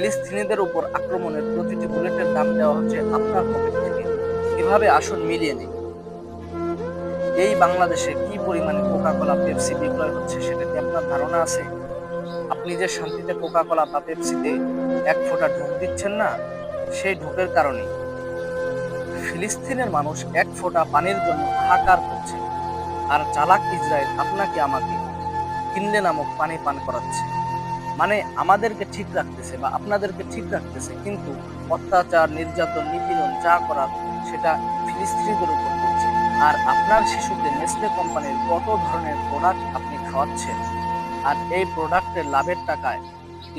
ফিলিস্তিনিদের উপর আক্রমণের প্রতিটি বুলেটের দাম দেওয়া হচ্ছে আপনার পকেট থেকে। এভাবে আসুন মিলিয়ে নিন। এই বাংলাদেশে কি পরিমাণে কোকা কোলা পেপসি বিক্রয় হচ্ছে সেটা কি আপনার ধারণা আছে? আপনি যে শান্তিতে কোকা কোলা বা পেপসিতে এক ফোঁটা ঢোক দিচ্ছেন না, সেই ঢোকের কারণে। ফিলিস্তিনের মানুষ এক ফোঁটা পানির জন্য হাহাকার করছে। আর চালাক ইসরায়েল আপনাকে আমাকে কিনলে নামক পানি পান করাচ্ছে। মানে আমাদেরকে ঠিক রাখতেছে বা আপনাদেরকে ঠিক রাখতেছে, কিন্তু অত্যাচার, নির্যাতন, নিপীড়ন যা করার সেটা ফিলিস্তিনিদের উপর করছে আর আপনার শিশুকে নেসলে কোম্পানির কত ধরনের প্রোডাক্ট আপনি খাওয়াচ্ছেন? আর এই প্রোডাক্টের লাভের টাকায়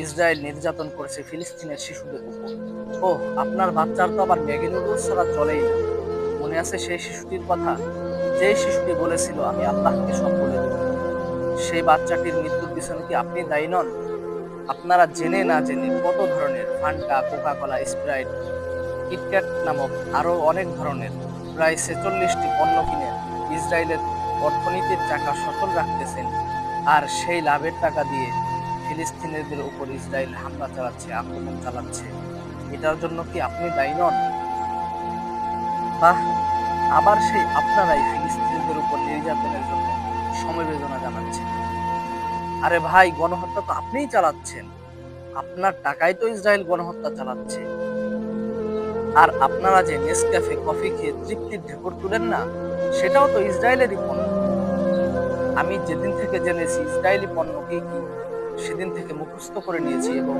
ইসরায়েল নির্যাতন করেছে ফিলিস্তিনের শিশুদের উপর। ও আপনার বাচ্চার তো আবার ম্যাগি নুডলস ছাড়া চলেই না। মনে আছে সেই শিশুটির কথা? যে শিশুটি বলেছিল, আমি আল্লাহকে সব বলে দেব। সেই বাচ্চাটির মৃত্যুর পিছনে কি আপনি দায়ী নন? আপনারা জেনে না জেনে কত ধরনের Fanta Coca Cola Sprite, KitKat নামক আরও অনেক ধরনের প্রায় ছেচল্লিশটি পণ্য কিনে ইসরায়েলের অর্থনীতির চাকা সচল রাখতেছেন আর সেই লাভের টাকা দিয়ে ফিলিস্তিনিদের উপর ইসরায়েল হামলা চালাচ্ছে, আক্রমণ চালাচ্ছে। এটার জন্য কি আপনি দায়ী নন? বাহ, আবার সেই আপনারাই ফিলিস্তিনিদের উপর নির্যাতনের জন্য সমবেদনা জানাচ্ছেন। আরে ভাই, গণহত্যা তো আপনিই চালাচ্ছেন। আপনার টাকায় তো ইসরায়েল গণহত্যা চালাচ্ছে। আর আপনারা যে নেসক্যাফে কফি খেয়ে তৃপ্তির ঢেকুর তুলেন না, সেটাও তো ইসরায়েলেরই পণ্য। আমি যেদিন থেকে জেনেছি ইসরায়েলি পণ্য কি কি, সেদিন থেকে মুখস্থ করে নিয়েছি এবং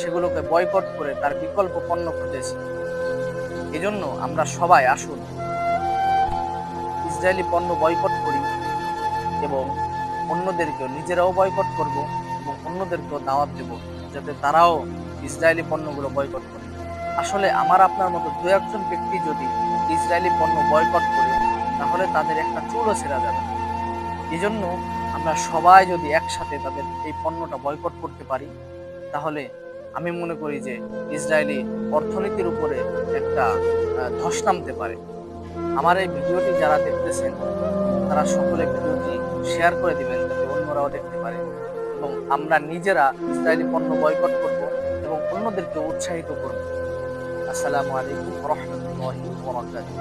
সেগুলোকে বয়কট করে তার বিকল্প পণ্য খুঁজেছি। এজন্য আমরা সবাই আসুন, ইসরায়েলি পণ্য বয়কট করি এবং অন্যদেরকেও নিজেরাও বয়কট করব এবং অন্যদেরকেও দাওয়াত দেব যাতে তারাও ইসরায়েলি পণ্যগুলো বয়কট করে আসলে আমার আপনার মতো দু একজন ব্যক্তি যদি ইসরায়েলি পণ্য বয়কট করে, তাহলে তাদের একটা চুলও ছেড়া যাবে। এই জন্য আমরা সবাই যদি একসাথে তাদের এই পণ্যটা বয়কট করতে পারি, তাহলে আমি মনে করি যে ইসরায়েলি অর্থনীতির উপরে একটা ধস নামতে পারে আমার এই ভিডিওটি যারা দেখতেছেন, তারা সকলে ভিডিওটি শেয়ার করে দিবেন যাতে অন্যরাও দেখতে পারে। এবং আমরা নিজেরা ইসরায়েলি পণ্য বয়কট করব এবং অন্যদেরকে উৎসাহিত করব। আসসালামু আলাইকুম রহমতুল্লাহি